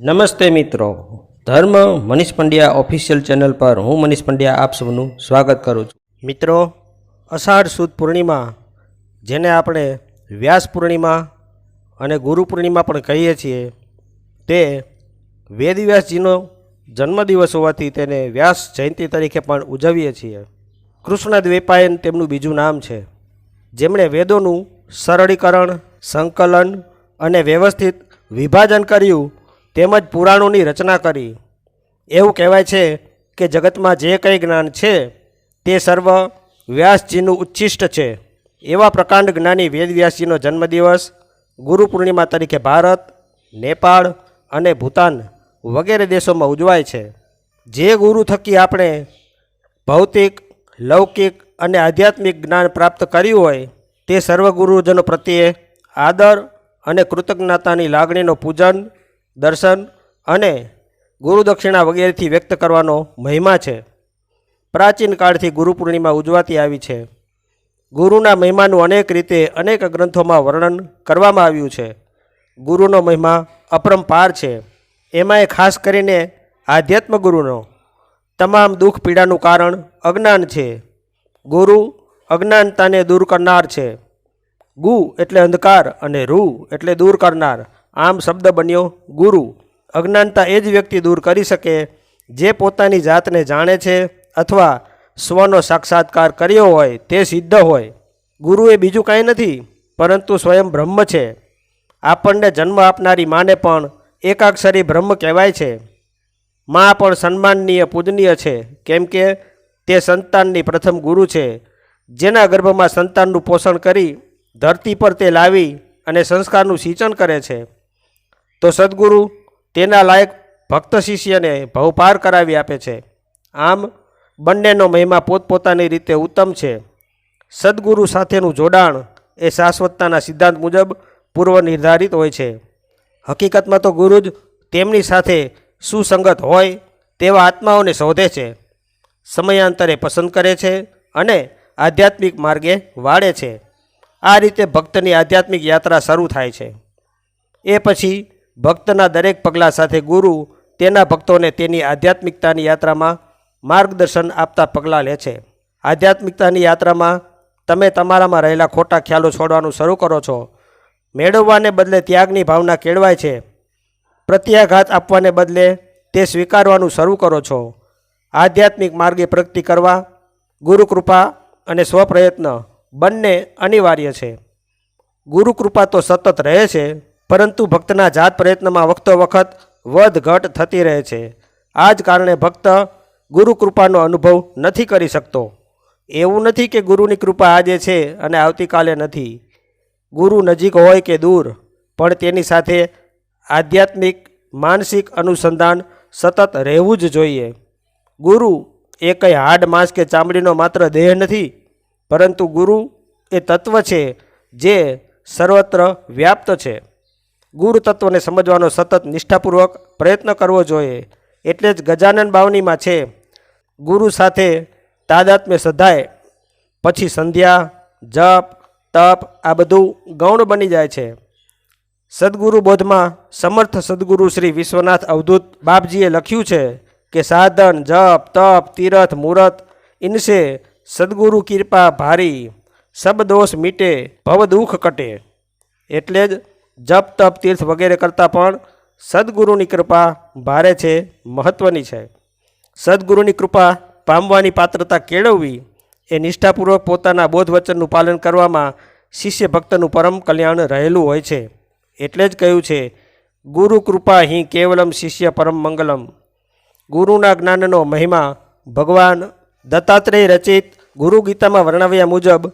નમસ્તે મિત્રો. ધર્મ મનીષ પંડ્યા ઓફિશિયલ ચેનલ પર હું મનીષ પંડ્યા આપ સૌનું સ્વાગત કરું છું. મિત્રો, અષાઢ સુદ પૂર્ણિમા, જેને આપણે વ્યાસ પૂર્ણિમા અને ગુરુ પૂર્ણિમા પણ કહીએ છીએ, તે વેદવ્યાસજીનો જન્મદિવસ હોવાથી તેને વ્યાસ જયંતિ તરીકે પણ ઉજવીએ છીએ. કૃષ્ણ દ્વૈપાયન તેમનું બીજું નામ છે. જેમણે વેદોનું સરળીકરણ, સંકલન અને વ્યવસ્થિત વિભાજન કર્યું તેમજ પુરાણોની રચના કરી. એવું કહેવાય છે કે જગતમાં જે કંઈ જ્ઞાન છે, તે સર્વ વ્યાસજીનું ઉચ્છિષ્ટ છે. એવા પ્રકાંડ જ્ઞાની વેદવ્યાસજીનો જન્મદિવસ ગુરુ પૂર્ણિમા તરીકે ભારત, નેપાળ અને ભૂતાન વગેરે દેશોમાં ઉજવાય છે. જે ગુરુ થકી આપણે ભૌતિક, લૌકિક અને આધ્યાત્મિક જ્ઞાન પ્રાપ્ત કર્યું હોય, તે સર્વ ગુરુજનો પ્રત્યે આદર અને કૃતજ્ઞતાની લાગણીનો પૂજન દર્શન અને ગુરુદક્ષિણા વગેરેથી વ્યક્ત કરવાનો મહિમા છે. પ્રાચીન કાળથી ગુરુ પૂર્ણિમા ઉજવાતી આવી છે. ગુરુના મહિમાનું અનેક રીતે અનેક ગ્રંથોમાં વર્ણન કરવામાં આવ્યું છે. ગુરુનો મહિમા અપરંપાર છે. એમાંય ખાસ કરીને આધ્યાત્મ ગુરુનો. તમામ દુઃખ પીડાનું કારણ અજ્ઞાન છે. ગુરુ અજ્ઞાનતાને દૂર કરનાર છે. ગુ એટલે અંધકાર અને રૂ એટલે દૂર કરનાર. આમ શબ્દ બન્યો, ગુરુ, અજ્ઞાનતા એ જ વ્યક્તિ દૂર કરી શકે જે પોતાની જાતને જાણે છે અથવા સ્વનો સાક્ષાત્કાર કર્યો હોય તે સિદ્ધ હોય. ગુરુ એ બીજું કાંઈ નથી, પરંતુ સ્વયં બ્રહ્મ છે. આપણને જન્મ આપનારી માને પણ એકાક્ષરી બ્રહ્મ કહેવાય છે. મા પણ સન્માનનીય પૂજનીય છે, કેમ કે તે સંતાનની પ્રથમ ગુરુ છે, જેના ગર્ભમાં સંતાનનું પોષણ કરી ધરતી પર તે લાવી અને સંસ્કારનું સિંચન કરે છે. તો સદગુરુ તેના લાયક ભક્ત શિષ્યને ભવપાર કરાવી આપે છે. આમ, બંનેનો મહિમા પોતપોતાની રીતે ઉત્તમ છે. સદગુરુ સાથેનું જોડાણ એ શાશ્વતતાના સિદ્ધાંત મુજબ પૂર્વ નિર્ધારિત હોય છે. હકીકતમાં તો ગુરુ જ તેમની સાથે સુસંગત હોય તેવા આત્માઓને શોધે છે. સમયાંતરે પસંદ કરે છે અને આધ્યાત્મિક માર્ગે વાળે છે. આ રીતે ભક્તની આધ્યાત્મિક યાત્રા શરૂ થાય છે. એ પછી ભક્તના દરેક પગલાં સાથે ગુરુ તેના ભક્તોને તેની આધ્યાત્મિકતાની યાત્રામાં માર્ગદર્શન આપતા પગલાં લે છે. આધ્યાત્મિકતાની યાત્રામાં તમે તમારામાં રહેલા ખોટા ખ્યાલો છોડવાનું શરૂ કરો છો. મેળવવાને બદલે ત્યાગની ભાવના કેળવાય છે. પ્રત્યાઘાત આપવાને બદલે તે સ્વીકારવાનું શરૂ કરો છો. આધ્યાત્મિક માર્ગે પ્રગતિ કરવા, ગુરુકૃપા અને સ્વપ્રયત્ન બંને અનિવાર્ય છે. ગુરુકૃપા તો સતત રહે છે પરંતુ ભક્તના જાત પ્રયત્નમાં વખતો વખત વધ ઘટ થતી રહે છે. આ જ કારણે ભક્ત ગુરુ કૃપાનો અનુભવ નથી કરી શકતો. એવું નથી કે ગુરુની કૃપા આજે છે અને આવતીકાલે નથી. ગુરુ નજીક હોય કે દૂર, પણ તેની સાથે આધ્યાત્મિક, માનસિક અનુસંધાન સતત રહેવું જ જોઈએ. ગુરુ એ કંઈ હાડ માંસ કે ચામડીનો માત્ર દેહ નથી, પરંતુ ગુરુ એ તત્વ છે જે સર્વત્ર વ્યાપ્ત છે. ગુરુ તત્વને સમજવાનો સતત નિષ્ઠાપૂર્વક પ્રયત્ન કરવો જોઈએ. એટલે જ ગજાનન બાવનીમાં છે, ગુરુ સાથે તાદાત્મ્ય સધાય, પછી સંધ્યા, જપ, તપ, આ બધું ગૌણ બની જાય છે. સદગુરુ બોધમાં સમર્થ સદગુરુ શ્રી વિશ્વનાથ અવધૂત બાપજીએ લખ્યું છે કે, સાધન, જપ, તપ, તીરથ, મૂરત, ઇનસે સદગુરુ કૃપા ભારી, સબ દોષ મીટે ભવ દુઃખ કટે. એટલે જ જપ, તપ, તીર્થ વગેરે કરતાં પણ સદગુરુની કૃપા ભારે છે મહત્ત્વની છે. સદગુરુની કૃપા પામવાની પાત્રતા કેળવવી એ નિષ્ઠાપૂર્વક પોતાના બોધ વચનનું પાલન કરવામાં શિષ્ય ભક્તનું પરમ કલ્યાણ રહેલું હોય છે. એટલે જ કહ્યું છે, ગુરુ કૃપા હિ કેવલમ શિષ્ય પરમ મંગલમ. ગુરુના જ્ઞાનનો મહિમા ભગવાન દત્તાત્રેય રચિત ગુરુ ગીતામાં વર્ણવ્યા મુજબ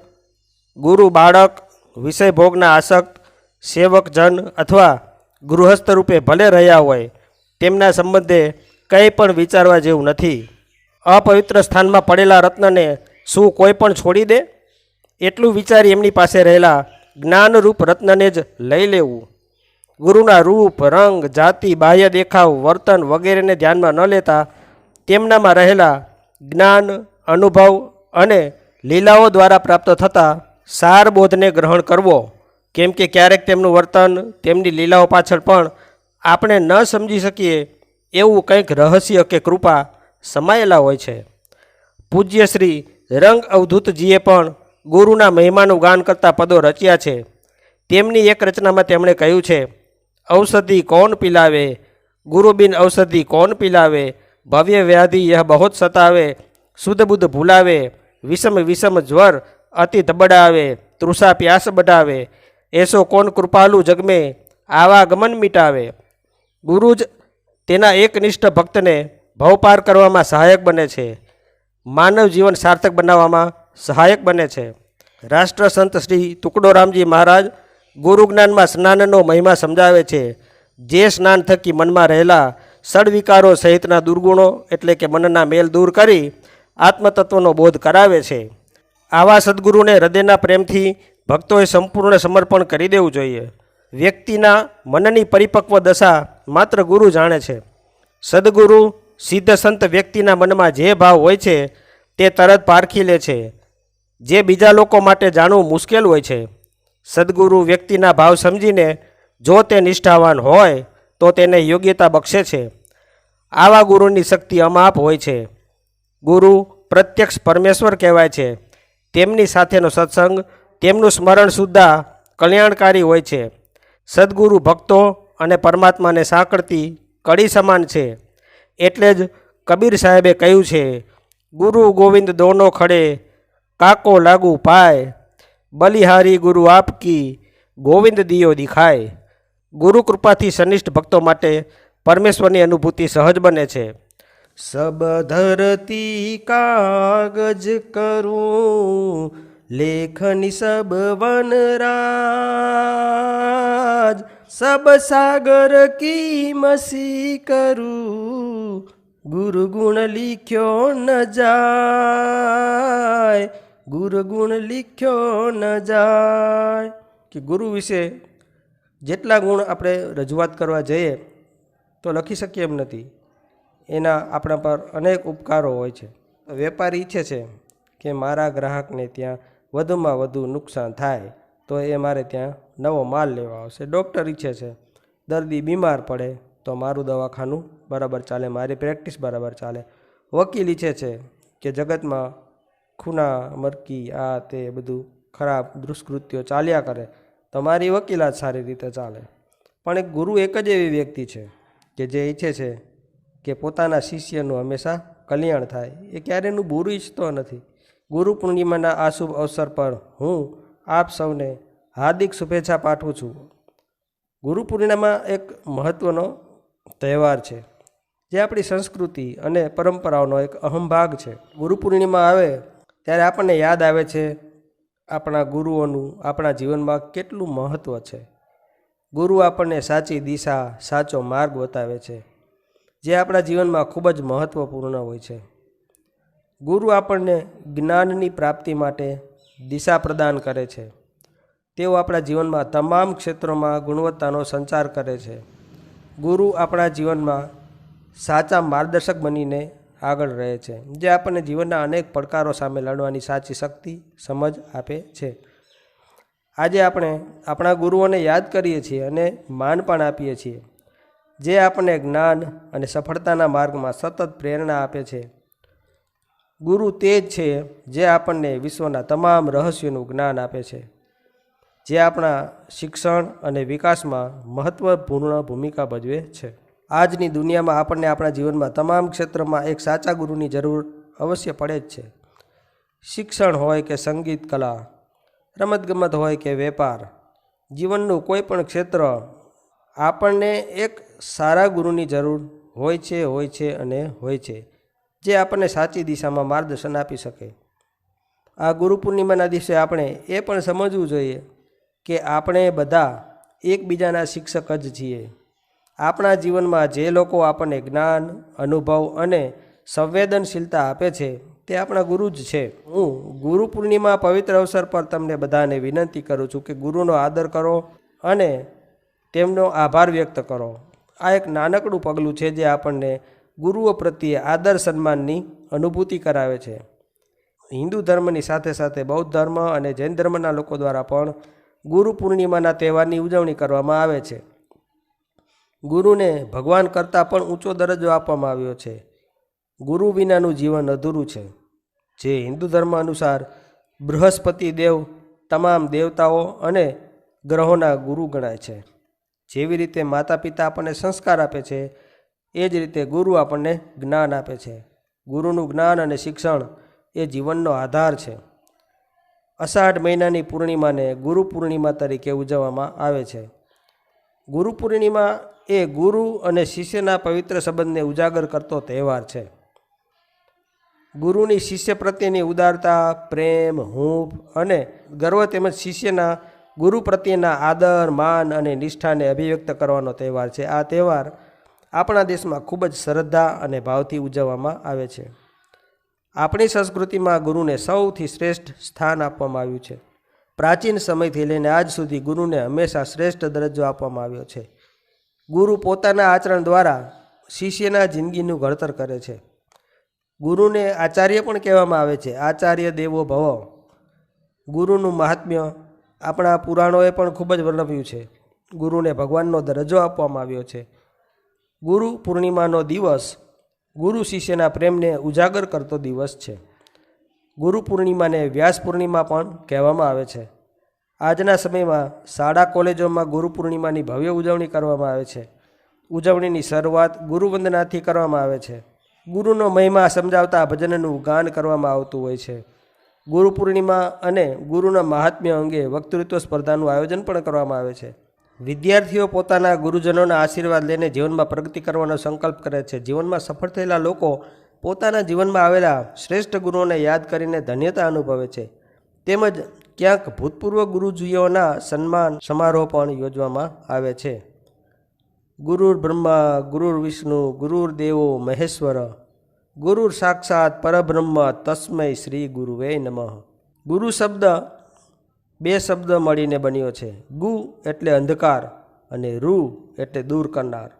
ગુરુ બાળક વિષય ભોગના આસક્ત સેવક જન અથવા ગૃહસ્થ રૂપે ભલે રહ્યા હોય, તેમના સંબંધે કંઈ પણ વિચારવા જેવું નથી. અપવિત્ર સ્થાનમાં પડેલા રત્નને શું કોઈ પણ છોડી દે? એટલું વિચારી એમની પાસે રહેલા જ્ઞાનરૂપ રત્નને જ લઈ લેવું. ગુરુના રૂપ, રંગ, જાતિ, બાહ્ય દેખાવ, વર્તન વગેરેને ધ્યાનમાં ન લેતા તેમનામાં રહેલા જ્ઞાન, અનુભવ અને લીલાઓ દ્વારા પ્રાપ્ત થતા સારબોધને ગ્રહણ કરવો. કેમ કે ક્યારેક તેમનું વર્તન, તેમની લીલાઓ પાછળ પણ આપણે ન સમજી શકીએ એવું કંઈક રહસ્ય કે કૃપા સમાયેલા હોય છે. પૂજ્ય શ્રી રંગ અવધૂતજીએ પણ ગુરુના મહિમાનું ગાન કરતા પદો રચ્યા છે. તેમની એક રચનામાં તેમણે કહ્યું છે, ઔષધિ કોણ પીલાવે? ગુરુબિન ઔષધિ કોણ પીલાવે? ભવ્ય વ્યાધિ યહ બહોત સતાવે? શુદ્ધ બુદ્ધ ભૂલાવે? વિષમ વિષમ જ્વર અતિ ધબડાવે? તૃષા પ્યાસ બઢાવે? એસો કોણ કૃપાલુ જગમે, આવા ગમન મિટાવે. ગુરુ જ તેના એકનિષ્ઠ ભક્તને ભવપાર કરવામાં સહાયક બને છે. માનવ જીવન સાર્થક બનાવવામાં સહાયક બને છે. રાષ્ટ્ર સંત શ્રી તુકડોરામજી મહારાજ ગુરુ જ્ઞાનમાં સ્નાનનો મહિમા સમજાવે છે. જે સ્નાન થકી મનમાં રહેલા સડવિકારો સહિતના દુર્ગુણો એટલે કે મનના મેલ દૂર કરી આત્મતત્વનો બોધ કરાવે છે. આવા સદગુરુને હૃદયના પ્રેમથી ભક્તોએ સંપૂર્ણ સમર્પણ કરી દેવું જોઈએ. વ્યક્તિના મનની પરિપક્વ દશા માત્ર ગુરુ જાણે છે. સદગુરુ સિદ્ધ સંત વ્યક્તિના મનમાં જે ભાવ હોય છે, તે તરત પારખી લે છે. જે બીજા લોકો માટે જાણવું મુશ્કેલ હોય છે. સદગુરુ વ્યક્તિના ભાવ સમજીને જો તે નિષ્ઠાવાન હોય, તો તેને યોગ્યતા બક્ષે છે. આવા ગુરુની શક્તિ અમાપ હોય છે. ગુરુ પ્રત્યક્ષ પરમેશ્વર કહેવાય છે. તેમની સાથેનો સત્સંગ તેમનું સ્મરણ સુદ્ધા કલ્યાણકારી હોય છે. સદગુરુ ભક્તો અને પરમાત્માને સાંકળતી કડી સમાન છે. એટલે જ કબીર સાહેબે કહ્યું છે, ગુરુ ગોવિંદ દોનો ખડે, કાકો લાગુ પાય, બલિહારી ગુરુ આપકી ગોવિંદ દિયો દિખાય. ગુરુ કૃપાથી સનિષ્ઠ ભક્તો માટે પરમેશ્વરની અનુભૂતિ સહજ બને છે. સબ ધરતી કાગજ કરું લેખની સબ વનરાજ, સબ સાગર કી મસી કરું? ગુરુ ગુણ લીખ્યો ન જાય ગુરુ ગુણ લીખ્યો ન જાય. કે ગુરુ વિશે જેટલા ગુણ આપણે રજૂઆત કરવા જઈએ, તો લખી શકીએ એમ નથી. એના આપણા પર અનેક ઉપકારો હોય છે. વેપારી ઈચ્છે છે કે મારા ગ્રાહકને ત્યાં વધુમાં વધુ નુકસાન થાય, તો એ મારે ત્યાં નવો માલ લેવા આવશે. ડૉક્ટર ઈચ્છે છે, દર્દી બીમાર પડે, તો મારું દવાખાનું બરાબર ચાલે, મારી પ્રેક્ટિસ બરાબર ચાલે. વકીલ ઈચ્છે છે કે જગતમાં ખૂના, મરકી, આ તે બધું ખરાબ દુષ્કૃત્યો ચાલ્યા કરે, તો મારી વકીલાત સારી રીતે ચાલે. પણ એક ગુરુ એક જ એવી વ્યક્તિ છે કે જે ઈચ્છે છે કે પોતાના શિષ્યનું હંમેશા કલ્યાણ થાય. એ ક્યારેયનું બુરું ઈચ્છતો નથી. ગુરુ પૂર્ણિમાના આ શુભ અવસર પર હું આપ સૌને હાર્દિક શુભેચ્છા પાઠવું છું. ગુરુ પૂર્ણિમા એક મહત્ત્વનો તહેવાર છે, જે આપણી સંસ્કૃતિ અને પરંપરાઓનો એક અહમ ભાગ છે. ગુરુ પૂર્ણિમા આવે ત્યારે આપણને યાદ આવે છે આપણા ગુરુઓનું, આપણા જીવનમાં કેટલું મહત્ત્વ છે. ગુરુ આપણને સાચી દિશા, સાચો માર્ગ બતાવે છે, જે આપણા જીવનમાં ખૂબ જ મહત્ત્વપૂર્ણ હોય છે. ગુરુ આપણને જ્ઞાનની પ્રાપ્તિ માટે દિશા પ્રદાન કરે છે. તેઓ આપણા જીવનમાં તમામ ક્ષેત્રોમાં ગુણવત્તાનો સંચાર કરે છે. ગુરુ આપણા જીવનમાં સાચા માર્ગદર્શક બનીને આગળ રહે છે, જે આપણને જીવનના અનેક પડકારો સામે લડવાની સાચી શક્તિ, સમજ આપે છે. આજે આપણે આપણા ગુરુઓને યાદ કરીએ છીએ અને માન પણ આપીએ છીએ, જે આપણને જ્ઞાન અને સફળતાના માર્ગમાં સતત પ્રેરણા આપે છે. ગુરુ તે જ છે જે આપણને વિશ્વના તમામ રહસ્યોનું જ્ઞાન આપે છે, જે આપણા શિક્ષણ અને વિકાસમાં મહત્ત્વપૂર્ણ ભૂમિકા ભજવે છે. આજની દુનિયામાં આપણને આપણા જીવનમાં તમામ ક્ષેત્રમાં એક સાચા ગુરુની જરૂર અવશ્ય પડે જ છે. શિક્ષણ હોય કે સંગીત, કલા, રમતગમત હોય કે વેપાર, જીવનનું કોઈ પણ ક્ષેત્ર આપણને એક સારા ગુરુની જરૂર હોય છે હોય છે અને હોય છે. જે આપણને સાચી દિશામાં માર્ગદર્શન આપી શકે. આ ગુરુ પૂર્ણિમાના દિવસે આપણે એ પણ સમજવું જોઈએ કે આપણે બધા એકબીજાના શિક્ષક જ છીએ. આપણા જીવનમાં જે લોકો આપણને જ્ઞાન, અનુભવ અને સંવેદનશીલતા આપે છે તે આપણા ગુરુ જ છે. હું ગુરુ પૂર્ણિમા પવિત્ર અવસર પર તમને બધાને વિનંતી કરું છું કે ગુરુનો આદર કરો અને તેમનો આભાર વ્યક્ત કરો. આ એક નાનકડું પગલું છે જે આપણને ગુરુઓ પ્રત્યે આદર સન્માનની અનુભૂતિ કરાવે છે. હિન્દુ ધર્મની સાથે સાથે બૌદ્ધ ધર્મ અને જૈન ધર્મના લોકો દ્વારા પણ ગુરુ પૂર્ણિમાના તહેવારની ઉજવણી કરવામાં આવે છે. ગુરુને ભગવાન કરતાં પણ ઊંચો દરજ્જો આપવામાં આવ્યો છે. ગુરુ વિનાનું જીવન અધૂરું છે. જે હિન્દુ ધર્મ અનુસાર બૃહસ્પતિ દેવ, તમામ દેવતાઓ અને ગ્રહોના ગુરુ ગણાય છે. જેવી રીતે માતા પિતા આપણને સંસ્કાર આપે છે એ જ રીતે ગુરુ આપણને જ્ઞાન આપે છે. ગુરુનું જ્ઞાન અને શિક્ષણ એ જીવનનો આધાર છે. અષાઢ મહિનાની પૂર્ણિમાને ગુરુ પૂર્ણિમા તરીકે ઉજવવામાં આવે છે. ગુરુ પૂર્ણિમા એ ગુરુ અને શિષ્યના પવિત્ર સંબંધને ઉજાગર કરતો તહેવાર છે. ગુરુની શિષ્ય પ્રત્યેની ઉદારતા, પ્રેમ, હૂંફ અને ગર્વ તેમજ શિષ્યના ગુરુ પ્રત્યેના આદર, માન અને નિષ્ઠાને અભિવ્યક્ત કરવાનો તહેવાર છે. આ તહેવાર આપણા દેશમાં ખૂબ જ શ્રદ્ધા અને ભાવથી ઉજવવામાં આવે છે. આપણી સંસ્કૃતિમાં ગુરુને સૌથી શ્રેષ્ઠ સ્થાન આપવામાં આવ્યું છે. પ્રાચીન સમયથી લઈને આજ સુધી ગુરુને હંમેશા શ્રેષ્ઠ દરજ્જો આપવામાં આવ્યો છે. ગુરુ પોતાના આચરણ દ્વારા શિષ્યના જિંદગીનું ઘડતર કરે છે. ગુરુને આચાર્ય પણ કહેવામાં આવે છે, આચાર્ય દેવો ભવ. ગુરુનું મહાત્મ્ય આપણા પુરાણોએ પણ ખૂબ જ વર્ણવ્યું છે. ગુરુને ભગવાનનો દરજ્જો આપવામાં આવ્યો છે. ગુરુ પૂર્ણિમાનો દિવસ ગુરુ શિષ્યના પ્રેમને ઉજાગર કરતો દિવસ છે. ગુરુ પૂર્ણિમાને વ્યાસ પૂર્ણિમા પણ કહેવામાં આવે છે. આજના સમયમાં શાળા કોલેજોમાં ગુરુ પૂર્ણિમાની ભવ્ય ઉજવણી કરવામાં આવે છે. ઉજવણીની શરૂઆત ગુરુવંદનાથી કરવામાં આવે છે. ગુરુનો મહિમા સમજાવતા ભજનનું ગાન કરવામાં આવતું હોય છે. ગુરુ પૂર્ણિમા અને ગુરુના મહાત્મ્ય અંગે વક્તૃત્વ સ્પર્ધાનું આયોજન પણ કરવામાં આવે છે. વિદ્યાર્થીઓ પોતાના ગુરુજનોના આશીર્વાદ લઈને જીવનમાં પ્રગતિ કરવાનો સંકલ્પ કરે છે. જીવનમાં સફળ થયેલા લોકો પોતાના જીવનમાં આવેલા શ્રેષ્ઠ ગુરુઓને યાદ કરીને ધન્યતા અનુભવે છે. તેમજ ક્યાંક ભૂતપૂર્વ ગુરુજીઓના સન્માન સમારોહ પણ યોજવામાં આવે છે. ગુરુર બ્રહ્મા, ગુરુર વિષ્ણુ, ગુરુર દેવો, મહેશ્વર, ગુરુર સાક્ષાત પરબ્રહ્મ તસ્મય શ્રી ગુરુવે નમઃ. ગુરુ શબ્દ બે શબ્દ મળીને બન્યો છે. ગુ એટલે અંધકાર અને રૂ એટલે દૂર કરનાર.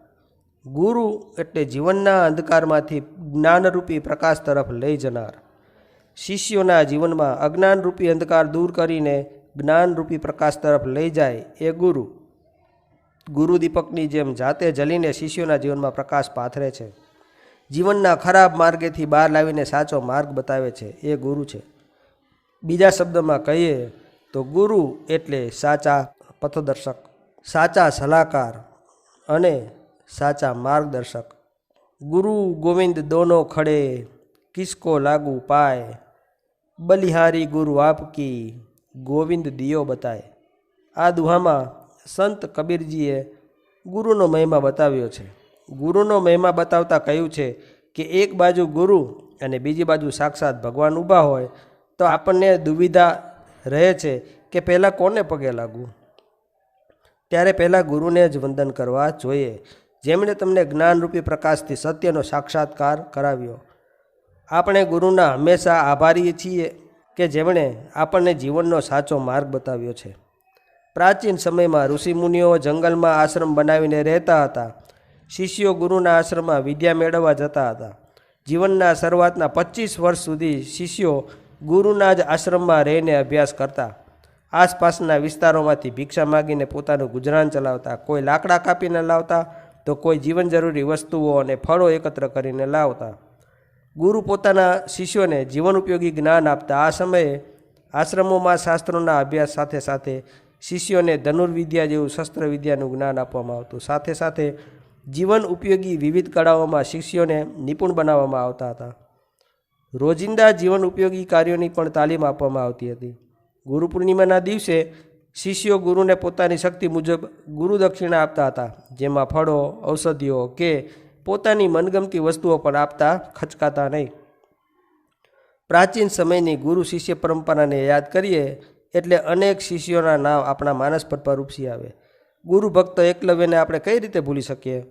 ગુરુ એટલે જીવનના અંધકારમાંથી જ્ઞાનરૂપી પ્રકાશ તરફ લઈ જનાર. શિષ્યોના જીવનમાં અજ્ઞાનરૂપી અંધકાર દૂર કરીને જ્ઞાનરૂપી પ્રકાશ તરફ લઈ જાય એ ગુરુ. ગુરુ દીપકની જેમ જાતે જલીને શિષ્યોના જીવનમાં પ્રકાશ પાથરે છે. જીવનના ખરાબ માર્ગેથી બહાર લાવીને સાચો માર્ગ બતાવે છે. એ ગુરુ છે. બીજા શબ્દમાં કહીએ તો ગુરુ એટલે સાચા પથદર્શક, સાચા સલાહકાર અને સાચા માર્ગદર્શક. ગુરુ ગોવિંદ દોનો ખડે, કિસકો લાગુ પાય. બલિહારી ગુરુ આપકી ગોવિંદ દિયો બતાય. આ દુહામાં સંત કબીરજીએ ગુરુનો મહિમા બતાવ્યો છે. ગુરુનો મહિમા બતાવતા કહ્યું છે કે એક બાજુ ગુરુ અને બીજી બાજુ સાક્ષાત ભગવાન ઊભા હોય તો આપણને દુવિધા રહે છે કે પહેલાં કોને પગે લાગવું ત્યારે પહેલાં ગુરુને જ વંદન કરવા જોઈએ. જેમણે તમને જ્ઞાનરૂપી પ્રકાશથી સત્યનો સાક્ષાત્કાર કરાવ્યો. આપણે ગુરુના હંમેશા આભારી છીએ કે જેમણે આપણને જીવનનો સાચો માર્ગ બતાવ્યો છે. પ્રાચીન સમયમાં ઋષિમુનિઓ જંગલમાં આશ્રમ બનાવીને રહેતા હતા. શિષ્યો ગુરુના આશ્રમમાં વિદ્યા મેળવવા જતા હતા. જીવનના શરૂઆતના પચીસ વર્ષ સુધી શિષ્યો ગુરુના જ આશ્રમમાં રહીને અભ્યાસ કરતા. આસપાસના વિસ્તારોમાંથી ભિક્ષા માગીને પોતાનું ગુજરાન ચલાવતા. કોઈ લાકડા કાપીને લાવતા તો કોઈ જીવન જરૂરી વસ્તુઓ અને ફળો એકત્ર કરીને લાવતા. ગુરુ પોતાના શિષ્યોને જીવન ઉપયોગી જ્ઞાન આપતા. આ સમયે આશ્રમોમાં શાસ્ત્રોના અભ્યાસ સાથે સાથે શિષ્યોને ધનુર્વિદ્યા જેવું શસ્ત્ર વિદ્યાનું જ્ઞાન આપવામાં આવતું. સાથે સાથે જીવન ઉપયોગી વિવિધ કળાઓમાં શિષ્યોને નિપુણ બનાવવામાં આવતા હતા. રોજિંદા જીવન ઉપયોગી કાર્યોની પણ તાલીમ આપવામાં આવતી હતી. ગુરુ પૂર્ણિમાના દિવસે શિષ્યો ગુરુને પોતાની શક્તિ મુજબ ગુરુ દક્ષિણા આપતા હતા, જેમાં ફળો, ઔષધિઓ કે પોતાની મનગમતી વસ્તુઓ પણ આપતા ખચકાતા નહીં. પ્રાચીન સમયની ગુરુ શિષ્ય પરંપરાને યાદ કરીએ એટલે અનેક શિષ્યોના નામ આપણા માનસ પર ઉપસી આવે. ગુરુ ભક્ત એકલવ્યને આપણે કઈ રીતે ભૂલી શકીએ?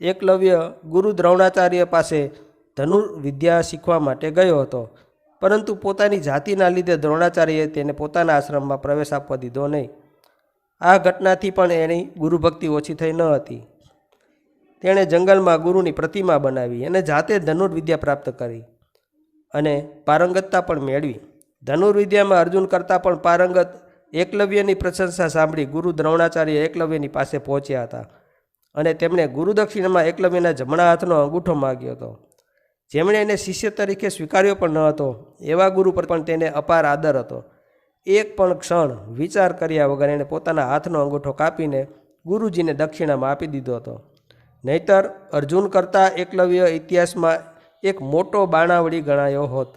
એકલવ્ય ગુરુ દ્રોણાચાર્ય પાસે ધનુર વિદ્યા શીખવા માટે ગયો હતો. પરંતુ પોતાની જાતિના લીધે દ્રોણાચાર્યએ તેને પોતાના આશ્રમમાં પ્રવેશ આપવા દીધો નહીં. આ ઘટનાથી પણ એની ગુરુભક્તિ ઓછી થઈ ન હતી. તેણે જંગલમાં ગુરુની પ્રતિમા બનાવી અને જાતે ધનુર્વિદ્યા પ્રાપ્ત કરી અને પારંગતતા પણ મેળવી. ધનુર્વિદ્યામાં અર્જુન કરતાં પણ પારંગત એકલવ્યની પ્રશંસા સાંભળી ગુરુ દ્રોણાચાર્ય એકલવ્યની પાસે પહોંચ્યા હતા અને તેમણે ગુરુદક્ષિણામાં એકલવ્યના જમણા હાથનો અંગૂઠો માગ્યો હતો. જેમણે એને શિષ્ય તરીકે સ્વીકાર્યો પણ ન હતો, એવા ગુરુ પર પણ તેને અપાર આદર હતો. એક પણ ક્ષણ વિચાર કર્યા વગર એણે પોતાના હાથનો અંગૂઠો કાપીને ગુરુજીને દક્ષિણામાં આપી દીધો હતો. નહીતર અર્જુન કરતાં એકલવ્ય ઇતિહાસમાં એક મોટો બાણાવળી ગણાયો હોત.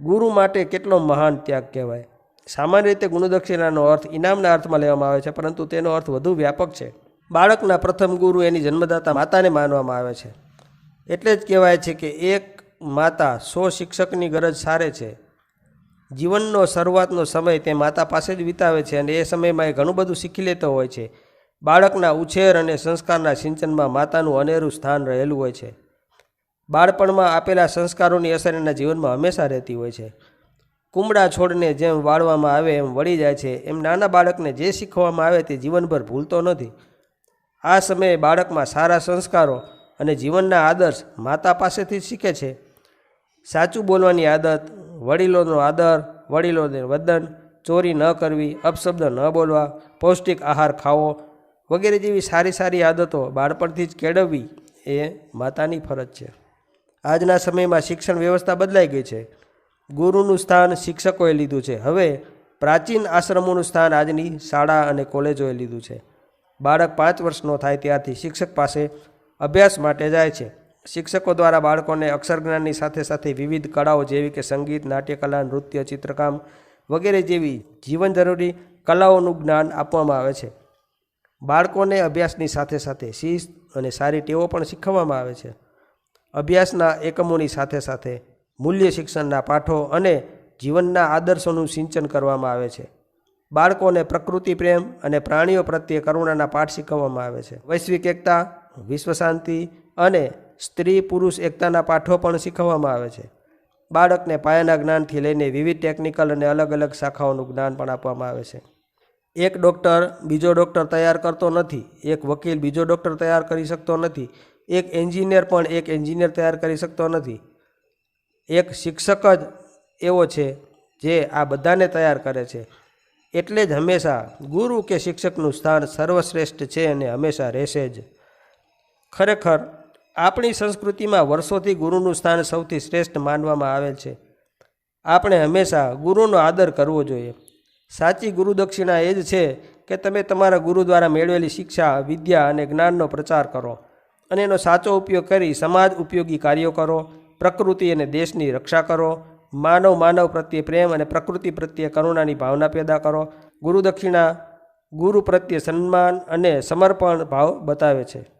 ગુરુ માટે કેટલો મહાન ત્યાગ કહેવાય. સામાન્ય રીતે ગુણદક્ષિણાનો અર્થ ઇનામના અર્થમાં લેવામાં આવે છે, પરંતુ તેનો અર્થ વધુ વ્યાપક છે. બાળકના પ્રથમ ગુરુ એની જન્મદાતા માતાને માનવામાં આવે છે. એટલે જ કહેવાય છે કે એક માતા સો શિક્ષકની ગરજ સારે છે. જીવનનો શરૂઆતનો સમય તે માતા પાસે જ વિતાવે છે અને એ સમયમાં એ ઘણું બધું શીખી લેતો હોય છે. બાળકના ઉછેર અને સંસ્કારના સિંચનમાં માતાનું અનેરું સ્થાન રહેલું હોય છે. બાળપણમાં આપેલા સંસ્કારોની અસર એના જીવનમાં હંમેશા રહેતી હોય છે. કુમળા છોડને જેમ વાળવામાં આવે એમ વળી જાય છે. એમ નાના બાળકને જે શીખવામાં આવે તે જીવનભર ભૂલતો નથી. આ સમયે બાળકમાં સારા સંસ્કારો અને જીવનના આદર્શ માતા પાસેથી શીખે છે. સાચું બોલવાની આદત, વડીલોનો આદર, વડીલોને વદન, ચોરી ન કરવી, અપશબ્દ ન બોલવા, પૌષ્ટિક આહાર ખાવો વગેરે જેવી સારી સારી આદતો બાળપણથી જ કેળવવી એ માતાની ફરજ છે. આજના સમયમાં શિક્ષણ વ્યવસ્થા બદલાઈ ગઈ છે. ગુરુનું સ્થાન શિક્ષકોએ લીધું છે. હવે પ્રાચીન આશ્રમોનું સ્થાન આજની શાળા અને કોલેજોએ લીધું છે. બાળક પાંચ વર્ષનો થાય ત્યારથી શિક્ષક પાસે અભ્યાસ માટે જાય છે. શિક્ષકો દ્વારા બાળકોને અક્ષરજ્ઞાનની સાથે સાથે વિવિધ કળાઓ જેવી કે સંગીત, નાટ્યકલા, નૃત્ય, ચિત્રકામ વગેરે જેવી જીવન જરૂરી કલાઓનું જ્ઞાન આપવામાં આવે છે. બાળકોને અભ્યાસની સાથે સાથે શિસ્ત અને સારી ટેવો પણ શીખવવામાં આવે છે. અભ્યાસના એકમોની સાથે સાથે મૂલ્ય શિક્ષણના પાઠો અને જીવનના આદર્શોનું સિંચન કરવામાં આવે છે. બાળકોને પ્રકૃતિ પ્રેમ અને પ્રાણીઓ પ્રત્યે કરુણાના પાઠ શીખવવામાં આવે છે. વૈશ્વિક એકતા વિશ્વ શાંતિ અને સ્ત્રી પુરુષ એકતાના પાઠો પણ શીખવવામાં આવે છે. બાળકને પાયાના જ્ઞાનથી લઈને વિવિધ ટેકનિકલ અને અલગ અલગ શાખાઓનું જ્ઞાન પણ આપવામાં આવે છે. એક ડૉક્ટર બીજો ડૉક્ટર તૈયાર કરતો નથી, એક વકીલ બીજો ડૉક્ટર તૈયાર કરી શકતો નથી, એક એન્જિનિયર પણ એક એન્જિનિયર તૈયાર કરી શકતો નથી. એક શિક્ષક જ એવો છે જે આ બધાને તૈયાર કરે છે. એટલે જ હંમેશા ગુરુ કે શિક્ષકનું સ્થાન સર્વશ્રેષ્ઠ છે અને હંમેશા રહેશે જ. ખરેખર આપણી સંસ્કૃતિમાં વર્ષોથી ગુરુનું સ્થાન સૌથી શ્રેષ્ઠ માનવામાં આવેલ છે. આપણે હંમેશા ગુરુનો આદર કરવો જોઈએ. સાચી ગુરુદક્ષિણા એ જ છે કે તમે તમારા ગુરુ દ્વારા મેળવેલી શિક્ષા, વિદ્યા અને જ્ઞાનનો પ્રચાર કરો અને એનો સાચો ઉપયોગ કરી સમાજ ઉપયોગી કાર્યો કરો, પ્રકૃતિ અને દેશની રક્ષા કરો, માનવ માનવ પ્રત્યે પ્રેમ અને પ્રકૃતિ પ્રત્યે કરુણાની ભાવના પેદા કરો. ગુરુદક્ષિણા ગુરુ પ્રત્યે સન્માન અને સમર્પણ ભાવ બતાવે છે.